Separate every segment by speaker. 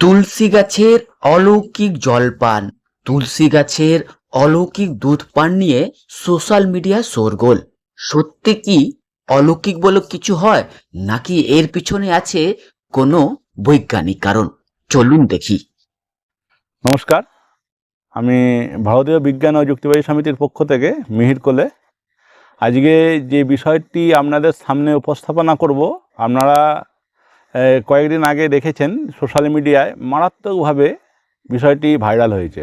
Speaker 1: তুলসী গাছের অলৌকিক জলপান, তুলসী গাছের অলৌকিক দুধ পান নিয়ে সোশ্যাল মিডিয়া শোরগোল। সত্যি কি অলৌকিক বলে কিছু হয়, নাকি এর পিছনে আছে কোনো বৈজ্ঞানিক কারণ? চলুন দেখি।
Speaker 2: নমস্কার। আমি ভারতীয় বিজ্ঞান ও যুক্তিবাদী সমিতির পক্ষ থেকে মিহির কোলে। আজকে যে বিষয়টি আপনাদের সামনে উপস্থাপনা করব, আপনারা কয়েকদিন আগে দেখেছেন সোশ্যাল মিডিয়ায় মারাত্মকভাবে বিষয়টি ভাইরাল হয়েছে।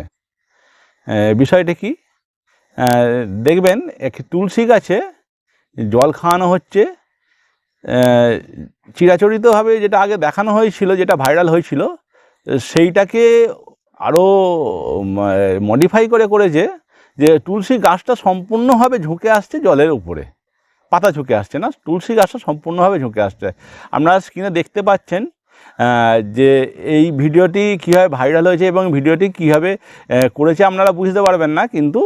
Speaker 2: বিষয়টি কি? দেখবেন এক তুলসী গাছে জল খাওয়ানো হচ্ছে। চিরাচরিতভাবে যেটা আগে দেখানো হয়েছিল, যেটা ভাইরাল হয়েছিল, সেইটাকে আরও মডিফাই করে করেছে যে তুলসী গাছটা সম্পূর্ণভাবে ঝুঁকে আসছে জলের উপরে। পাতা ঝুঁকে আসছে না, তুলসী গাছটা সম্পূর্ণভাবে ঝুঁকে আসছে। আপনারা স্ক্রিনে দেখতে পাচ্ছেন যে এই ভিডিওটি কীভাবে ভাইরাল হয়েছে এবং ভিডিওটি কীভাবে করেছে আপনারা বুঝতে পারবেন না, কিন্তু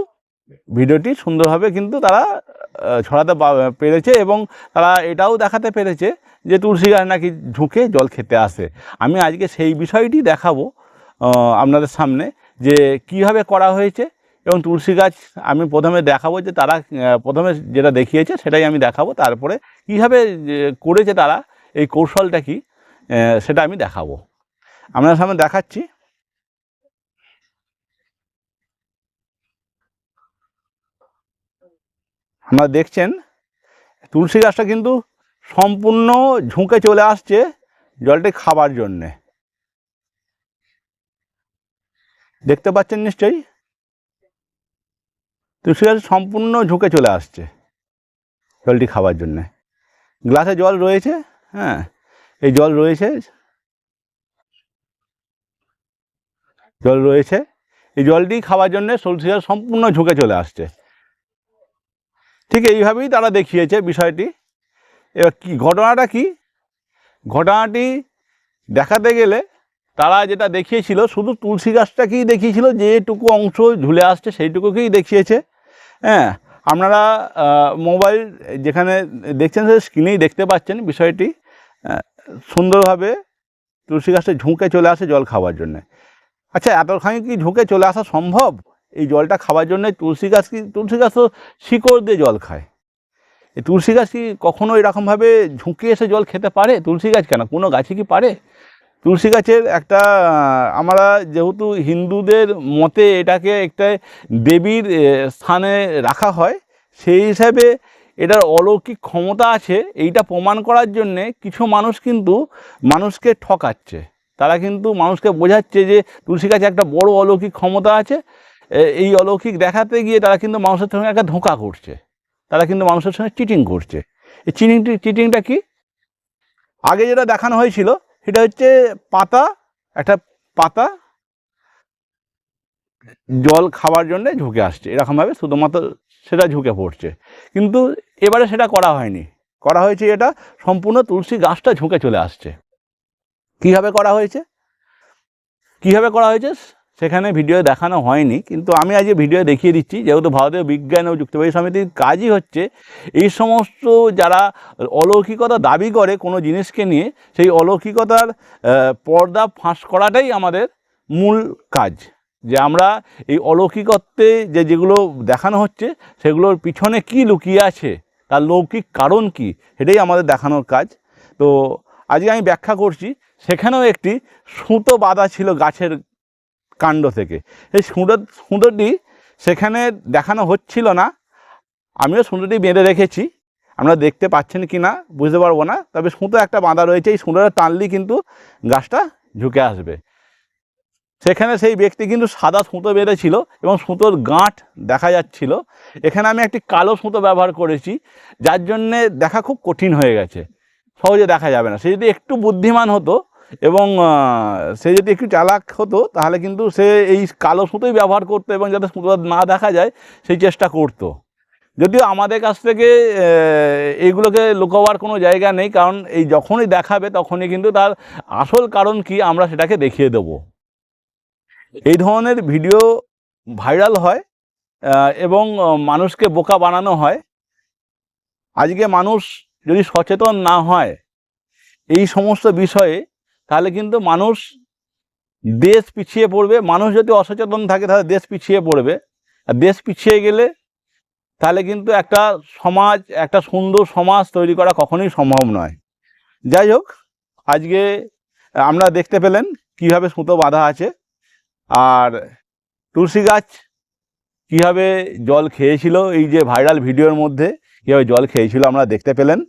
Speaker 2: ভিডিওটি সুন্দরভাবে কিন্তু তারা ছড়াতে পেরেছে এবং তারা এটাও দেখাতে পেরেছে যে তুলসী গাছ নাকি ঝুঁকে জল খেতে আসে। আমি আজকে সেই বিষয়টি দেখাবো আপনাদের সামনে যে কীভাবে করা হয়েছে এবং তুলসী গাছ আমি প্রথমে দেখাবো যে তারা প্রথমে যেটা দেখিয়েছে সেটাই আমি দেখাবো। তারপরে কীভাবে করেছে তারা, এই কৌশলটা কি সেটা আমি দেখাবো। আপনার সামনে দেখাচ্ছি। আপনারা দেখছেন, তুলসী গাছটা কিন্তু সম্পূর্ণ ঝুঁকে চলে আসছে জলটি খাবার জন্যে। দেখতে পাচ্ছেন নিশ্চয়ই? তুলসী গাছ সম্পূর্ণ ঝুঁকে চলে আসছে জলটি খাবার জন্যে। গ্লাসে জল রয়েছে হ্যাঁ এই জল রয়েছে জল রয়েছে, এই জলটি খাওয়ার জন্যে তুলসী গাছ সম্পূর্ণ ঝুঁকে চলে আসছে। ঠিক এইভাবেই তারা দেখিয়েছে বিষয়টি। এবার কি, ঘটনাটা কি? ঘটনাটি দেখাতে গেলে তারা যেটা দেখিয়েছিল, শুধু তুলসী গাছটাকেই দেখিয়েছিল, যেটুকু অংশ ঝুলে আসছে সেইটুকুকেই দেখিয়েছে। হ্যাঁ আপনারা মোবাইল যেখানে দেখছেন সে স্ক্রিনেই দেখতে পাচ্ছেন বিষয়টি। সুন্দরভাবে তুলসী গাছটা ঝুঁকে চলে আসে জল খাওয়ার জন্য। আচ্ছা এতখানি কি ঝুঁকে চলে আসা সম্ভব? এই জলটা খাওয়ার জন্য তুলসী গাছ কি, তুলসী গাছ তো শিকড় দিয়ে জল খায়। এই তুলসী গাছ কি কখনো এরকমভাবে ঝুঁকে এসে জল খেতে পারে? তুলসী গাছ কেন? কোনো গাছে কি পারে? তুলসী গাছের একটা আমরা যেহেতু হিন্দুদের মতে এটাকে একটা দেবীর স্থানে রাখা হয়, সেই হিসাবে এটার অলৌকিক ক্ষমতা আছে। এইটা প্রমাণ করার জন্যে কিছু মানুষ কিন্তু মানুষকে ঠকাচ্ছে। তারা কিন্তু মানুষকে বোঝাচ্ছে যে তুলসী গাছে একটা বড় অলৌকিক ক্ষমতা আছে। এই অলৌকিক দেখাতে গিয়ে তারা কিন্তু মানুষের সঙ্গে একটা ধোঁকা করছে। তারা কিন্তু মানুষের সঙ্গে চিটিং করছে। এই চিটিংটি চিটিংটা কি? আগে যেটা দেখানো হয়েছিল সেটা হচ্ছে পাতা, একটা পাতা জল খাওয়ার জন্য ঝুঁকে আসছে। এরকমভাবে শুধুমাত্র সেটা ঝুঁকে পড়ছে। কিন্তু এবারে সেটা করা হয়নি। করা হয়েছে এটা, সম্পূর্ণ তুলসী গাছটা ঝুঁকে চলে আসছে। কীভাবে করা হয়েছে? কীভাবে করা হয়েছে? সেখানে ভিডিও দেখানো হয়নি, কিন্তু আমি আজকে ভিডিও দেখিয়ে দিচ্ছি, যেহেতু ভারতীয় বিজ্ঞান ও যুক্তিবাদী সমিতির কাজই হচ্ছে, এই সমস্ত যারা অলৌকিকতা দাবি করে কোনো জিনিসকে নিয়ে, সেই অলৌকিকতার পর্দা ফাঁস করাটাই আমাদের মূল কাজ। যে আমরা এই অলৌকিকত্বে যে যেগুলো দেখানো হচ্ছে, সেগুলোর পিছনে কি লুকিয়ে আছে, তার লৌকিক কারণ কি, সেটাই আমাদের দেখানোর কাজ। তো আজকে আমি ব্যাখ্যা করছি, সেখানেও একটি সুতো বাঁধা ছিল গাছের কাণ্ড থেকে। এই সুঁতো সুঁতোটি সেখানে দেখানো হচ্ছিল না। আমিও সুঁতোটি বেঁধে রেখেছি। আমরা দেখতে পাচ্ছেন কি না, বুঝতে পারব না। তবে সুতো একটা বাঁধা রয়েছে, এই সুঁতোটা টানলেই কিন্তু গাছটা ঝুঁকে আসবে। সেখানে সেই ব্যক্তি কিন্তু সাদা সুতো বেঁধেছিল এবং সুতোর গাঁট দেখা যাচ্ছিল। এখানে আমি একটি কালো সুতো ব্যবহার করেছি, যার জন্যে দেখা খুব কঠিন হয়ে গেছে। সহজে দেখা যাবে না। সে যদি একটু বুদ্ধিমান হতো এবং সে যদি একটু চালাক হতো, তাহলে কিন্তু সে এই কালো সুতোই ব্যবহার করতো এবং যাতে সুতো না দেখা যায়, সেই চেষ্টা করতো। যদিও আমাদের কাছ থেকে এইগুলোকে লুকোবার কোনো জায়গা নেই, কারণ এই যখনই দেখাবে, তখনই কিন্তু তার আসল কারণ কি, আমরা সেটাকে দেখিয়ে দেব। এই ধরনের ভিডিও ভাইরাল হয় এবং মানুষকে বোকা বানানো হয়। আজকে মানুষ যদি সচেতন না হয়, এই সমস্ত বিষয়ে তাহলে কিন্তু মানুষ দেশ পিছিয়ে পড়বে। মানুষ যদি অসচেতন থাকে, তাহলে দেশ পিছিয়ে পড়বে। আর দেশ পিছিয়ে গেলে তাহলে কিন্তু একটা সমাজ, একটা সুন্দর সমাজ তৈরি করা কখনোই সম্ভব নয়। যাই হোক, আজকে আমরা দেখতে পেলেন কীভাবে সুতো বাঁধা আছে। আর তুলসী গাছ কীভাবে জল খেয়েছিল, এই যে ভাইরাল ভিডিওর মধ্যে কীভাবে জল খেয়েছিল আমরা দেখতে পেলেন।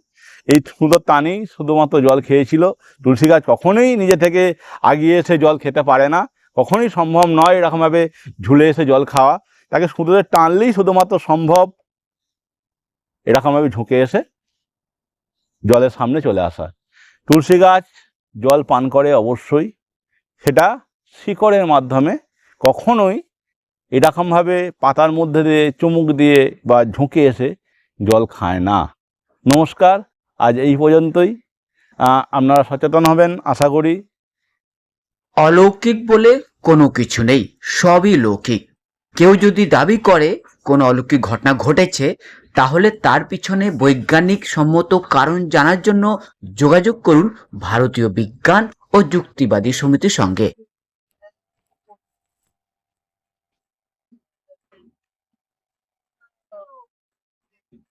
Speaker 2: এই সুন্দর টানেই শুধুমাত্র জল খেয়েছিল। তুলসী গাছ কখনোই নিজে থেকে আগিয়ে এসে জল খেতে পারে না। কখনোই সম্ভব নয় এরকমভাবে ঝুলে এসে জল খাওয়া। তাকে সুতোতে টানলেই শুধুমাত্র সম্ভব এরকমভাবে ঝুঁকে এসে জলের সামনে চলে আসা। তুলসী গাছ জল পান করে অবশ্যই। সেটা শিকড়ের মাধ্যমে কখনোই এরকমভাবে পাতার মধ্যে দিয়ে চুমুক দিয়ে বা ঝুঁকে এসে জল খায় না। নমস্কার আজ এই পর্যন্তই। আপনারা সচেতন হবেন, আশা করি।
Speaker 1: অলৌকিক বলে কোনো কিছু নেই, সবই লৌকিক। কেউ যদি দাবি করে কোনো অলৌকিক ঘটনা ঘটেছে, তাহলে তার পিছনে বৈজ্ঞানিক সম্মত কারণ জানার জন্য যোগাযোগ করুন ভারতীয় বিজ্ঞান ও যুক্তিবাদী সমিতির সঙ্গে।